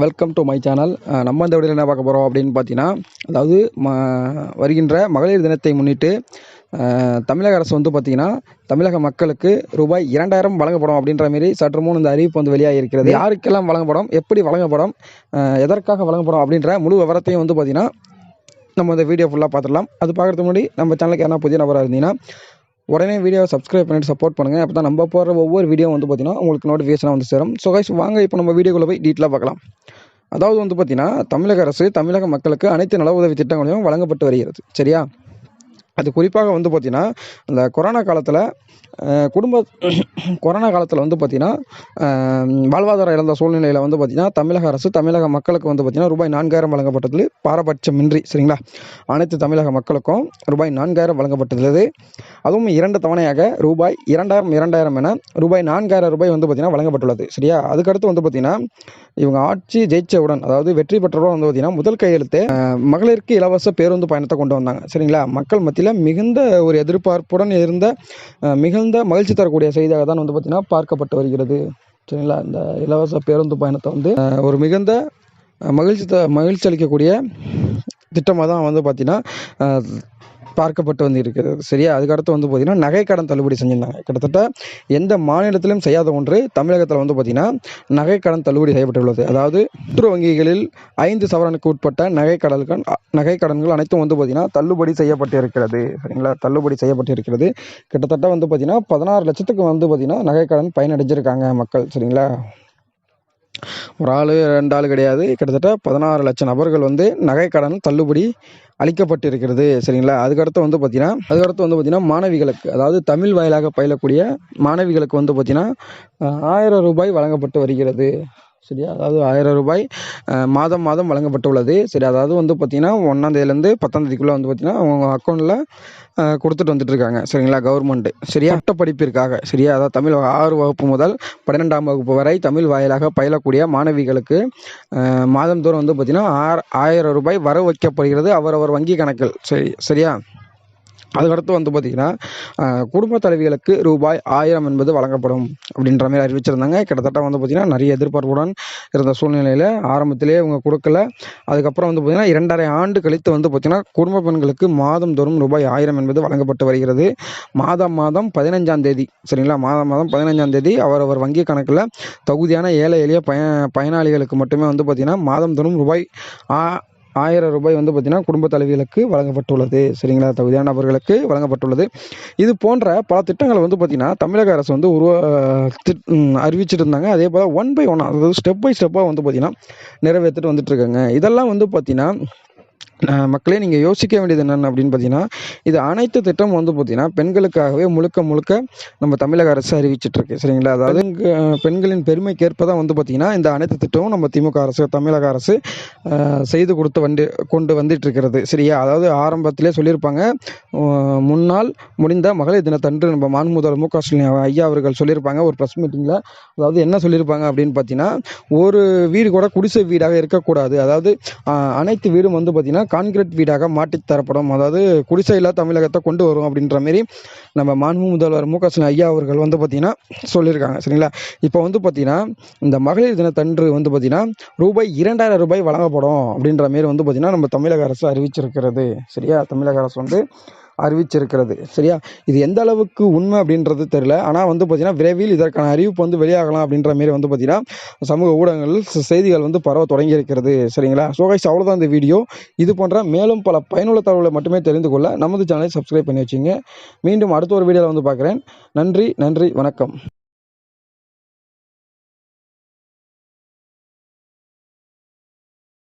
Welcome to my channel நம்ம இந்த வீடியோவில் என்ன பார்க்க போகிறோம் அப்படின்னு பார்த்தீங்கன்னா அதாவது ம வருகின்ற மகளிர் தினத்தை முன்னிட்டு தமிழக அரசு வந்து பார்த்திங்கன்னா தமிழக மக்களுக்கு ரூபாய் இரண்டாயிரம் வழங்கப்படும் அப்படின்ற மாரி சற்று முன் இந்த அறிவிப்பு வந்து வெளியாக இருக்கிறது யாருக்கெல்லாம் வழங்கப்படும்? எப்படி வழங்கப்படும்? எதற்காக வழங்கப்படும் அப்படின்ற முழு விவரத்தையும் வந்து பார்த்திங்கன்னா நம்ம இந்த வீடியோ ஃபுல்லாக பார்த்துடலாம். அது பார்க்குறதுக்கு முன்னாடி நம்ம சேனலுக்கு யாரா புதிய நபராக இருந்தீங்கன்னா உடனே வீடியோவை சப்ஸ்கிரைப் பண்ணிட்டு சப்போர்ட் பண்ணுங்கள் அப்போ தான் நம்ம போடுற ஒவ்வொரு வீடியோ வந்து பார்த்தீங்கன்னா உங்களுக்கு நோட்டிஃபிகேஷனாக வந்து சேரும். ஸோ கைஸ் வாங்க இப்போ நம்ம வீடியோக்குள்ளே போய் டீட்டெயிலாக பார்க்கலாம். அதாவது வந்து பார்த்தீங்கன்னா தமிழக அரசு தமிழக மக்களுக்கு அனைத்து நல உதவி திட்டங்களையும் வழங்கப்பட்டு வருகிறது. சரியா? அது குறிப்பாக வந்து பார்த்திங்கன்னா இந்த கொரோனா காலத்தில் குடும்ப கொரோனா காலத்தில் வந்து பார்த்தீங்கன்னா வாழ்வாதாரம் இழந்த சூழ்நிலையில் வந்து பார்த்தீங்கன்னா தமிழக அரசு தமிழக மக்களுக்கு வந்து பார்த்தீங்கன்னா ரூபாய் நான்காயிரம் வழங்கப்பட்டது பாரபட்சமின்றி சரிங்களா? அனைத்து தமிழக மக்களுக்கும் ரூபாய் நான்காயிரம் வழங்கப்பட்டுள்ளது அதுவும் இரண்டு தவணையாக ரூபாய் இரண்டாயிரம் இரண்டாயிரம் என ரூபாய் நான்காயிரம் ரூபாய் வந்து பார்த்தீங்கன்னா வழங்கப்பட்டுள்ளது சரியா? அதுக்கடுத்து வந்து பார்த்தீங்கன்னா இவங்க ஆட்சி ஜெயிச்சவுடன் அதாவது வெற்றி பெற்றவுடன் வந்து பார்த்தீங்கன்னா முதல் கையெழுத்து மகளிருக்கு இலவச பேருந்து பயணத்தை கொண்டு வந்தாங்க சரிங்களா? மக்கள் மத்தியில் மிகுந்த ஒரு எதிர்பார்ப்புடன் இருந்த மிக மிகுந்த மகிழ்ச்சி தரக்கூடிய செய்தியாக தான் வந்து பார்த்தீங்கன்னா பார்க்கப்பட்டு வருகிறது. சரிங்களா? இந்த இலவச பேருந்து பயணத்தை வந்து ஒரு மிகுந்த மகிழ்ச்சி த மகிழ்ச்சி அளிக்கக்கூடிய திட்டமாக தான் வந்து பார்த்தீங்கன்னா பார்க்கப்பட்டு வந்து இருக்கிறது சரியா அதுக்கடுத்து வந்து பார்த்தீங்கன்னா நகைக்கடன் தள்ளுபடி செஞ்சிருந்தாங்க. கிட்டத்தட்ட எந்த மாநிலத்திலும் செய்யாத ஒன்று தமிழகத்தில் வந்து பார்த்தீங்கன்னா நகைக்கடன் தள்ளுபடி செய்யப்பட்டுள்ளது. அதாவது கூட்டுறவு வங்கிகளில் ஐந்து சவரனுக்கு உட்பட்ட நகைக்கடன்கள் நகைக்கடன்கள் அனைத்தும் வந்து பார்த்தீங்கன்னா தள்ளுபடி செய்யப்பட்டு இருக்கிறது சரிங்களா? தள்ளுபடி செய்யப்பட்டு இருக்கிறது கிட்டத்தட்ட வந்து பார்த்தீங்கன்னா பதினாறு லட்சத்துக்கு வந்து பார்த்தீங்கன்னா நகைக்கடன் பயனடைஞ்சிருக்காங்க மக்கள். சரிங்களா? ஒரு ஆள் ரெண்டு ஆள் கிடையாது. கிட்டத்தட்ட பதினாறு லட்சம் நபர்கள் வந்து நகைக்கடன் தள்ளுபடி அளிக்கப்பட்டிருக்கிறது. சரிங்களா? அதுக்கடுத்து வந்து பார்த்தீங்கன்னா அதுக்கடுத்து வந்து பார்த்தீங்கன்னா மாணவிகளுக்கு அதாவது தமிழ் வாயிலாக பயிலக்கூடிய மாணவிகளுக்கு வந்து பார்த்தீங்கன்னா ஆயிரம் ரூபாய் வழங்கப்பட்டு வருகிறது. சரியா? அதாவது ஆயிரம் ரூபாய் மாதம் மாதம் வழங்கப்பட்டுள்ளது. சரி அதாவது வந்து பார்த்தீங்கன்னா ஒன்றாந்தேதியிலேருந்து பத்தாந்தேதிக்குள்ளே வந்து பார்த்தீங்கன்னா அவங்க அக்கௌண்ட்டில் கொடுத்துட்டு வந்துட்டு இருக்காங்க. சரிங்களா கவர்மெண்ட்டு சரியா? படிப்பிற்காக சரியா? அதாவது தமிழ் ஆறு வகுப்பு முதல் பன்னிரெண்டாம் வகுப்பு வரை தமிழ் வாயிலாக பயிலக்கூடிய மாணவிகளுக்கு மாதந்தோறும் வந்து பார்த்தீங்கன்னா ஆயிரம் ரூபாய் வர வைக்கப்படுகிறது அவரவர் வங்கி கணக்கில். சரி சரியா? அதுக்கடுத்து வந்து பார்த்திங்கன்னா குடும்ப தலைவிகளுக்கு ரூபாய் ஆயிரம் என்பது வழங்கப்படும் அப்படின்ற மாதிரி அறிவிச்சிருந்தாங்க. கிட்டத்தட்ட வந்து பார்த்திங்கன்னா நிறைய எதிர்பார்ப்புடன் இருந்த சூழ்நிலையில் ஆரம்பத்திலே இவங்க கொடுக்கல. அதுக்கப்புறம் வந்து பார்த்திங்கன்னா இரண்டரை ஆண்டு கழித்து வந்து பார்த்திங்கன்னா குடும்ப பெண்களுக்கு மாதந்தோறும் ரூபாய் ஆயிரம் என்பது வழங்கப்பட்டு வருகிறது. மாதம் மாதம் பதினஞ்சாம் தேதி சரிங்களா? மாதம் மாதம் பதினஞ்சாம் தேதி அவர் வங்கி கணக்கில் தகுதியான ஏழை எளிய பய பயனாளிகளுக்கு மட்டுமே வந்து பார்த்திங்கன்னா மாதந்தோறும் ரூபாய் ஆ ஆயிரம் ரூபாய் வந்து பார்த்திங்கன்னா குடும்ப தலைவிகளுக்கு வழங்கப்பட்டுள்ளது. சரிங்களா? தகுதியான நபர்களுக்கு வழங்கப்பட்டுள்ளது. இது போன்ற பல திட்டங்களை வந்து பார்த்திங்கன்னா தமிழக அரசு வந்து உருவா திட்- அறிவிச்சிட்டு இருந்தாங்க. அதே போல் ஒன் பை ஒன் அதாவது ஸ்டெப் பை ஸ்டெப்பாக வந்து பார்த்திங்கன்னா நிறைவேற்றிட்டு வந்துட்டுருக்காங்க இதெல்லாம் வந்து பார்த்திங்கன்னா மக்களே நீங்கள் யோசிக்க வேண்டியது என்னென்னு அப்படின்னு பார்த்தீங்கன்னா இது அனைத்து திட்டமும் வந்து பார்த்தீங்கன்னா பெண்களுக்காகவே முழுக்க முழுக்க நம்ம தமிழக அரசு அறிவிச்சிட்டு இருக்கு. சரிங்களா? அதாவது பெண்களின் பெருமைக்கேற்ப தான் வந்து பார்த்தீங்கன்னா இந்த அனைத்து திட்டமும் நம்ம திமுக அரசு தமிழக அரசு செய்து கொடுத்து வந்து கொண்டு வந்துட்டு இருக்கிறது. சரியா? அதாவது ஆரம்பத்திலே சொல்லியிருப்பாங்க அஹ், முன்னாள் முடிந்த மகளிர் தினத்தன்று நம்ம மாண்பு முதல்வர் மு க ஸ்டாலின் ஐயா அவர்கள் சொல்லியிருப்பாங்க ஒரு ப்ரெஸ் மீட்டிங்கில் அதாவது என்ன சொல்லியிருப்பாங்க அப்படின்னு பார்த்தீங்கன்னா ஒரு வீடு கூட குடிசை வீடாக இருக்கக்கூடாது. அதாவது அனைத்து வீடும் வந்து பார்த்திங்கன்னா கான்கிரீட் வீடாக மாற்றித் தரப்படும். அதாவது குடிசையில்லா தமிழகத்தை கொண்டு வரும் அப்படின்ற மாரி நம்ம மாண்பு முதல்வர் மு க ஸ்டாலின் ஐயா அவர்கள் வந்து பார்த்திங்கன்னா சொல்லியிருக்காங்க. சரிங்களா? இப்போ வந்து பார்த்திங்கன்னா இந்த மகளிர் தினத்தன்று வந்து பார்த்திங்கன்னா ரூபாய் இரண்டாயிரம் ரூபாய் வழங்கப்படும் அப்படின்ற மாரி வந்து பார்த்திங்கன்னா நம்ம தமிழக அரசு அறிவிச்சிருக்கிறது. சரியா? தமிழக அரசு வந்து அறிவிச்சிருக்கிறது. சரியா? இது எந்த அளவுக்கு உண்மை அப்படின்றது தெரியல. ஆனால் வந்து பார்த்திங்கன்னா விரைவில் இதற்கான அறிவிப்பு வந்து வெளியாகலாம் அப்படின்ற மாரி வந்து பார்த்திங்கன்னா சமூக ஊடகங்களில் செய்திகள் வந்து பரவ தொடங்கி இருக்கிறது சரிங்களா? ஸோ கைஸ் அவ்வளோதான் இந்த வீடியோ. இது போன்ற மேலும் பல பயனுள்ள தகவலை மட்டுமே தெரிந்து கொள்ள நமது சேனலை சப்ஸ்கிரைப் பண்ணி வச்சுங்க. மீண்டும் அடுத்த ஒரு வீடியோவில் வந்து பார்க்குறேன். நன்றி நன்றி வணக்கம்.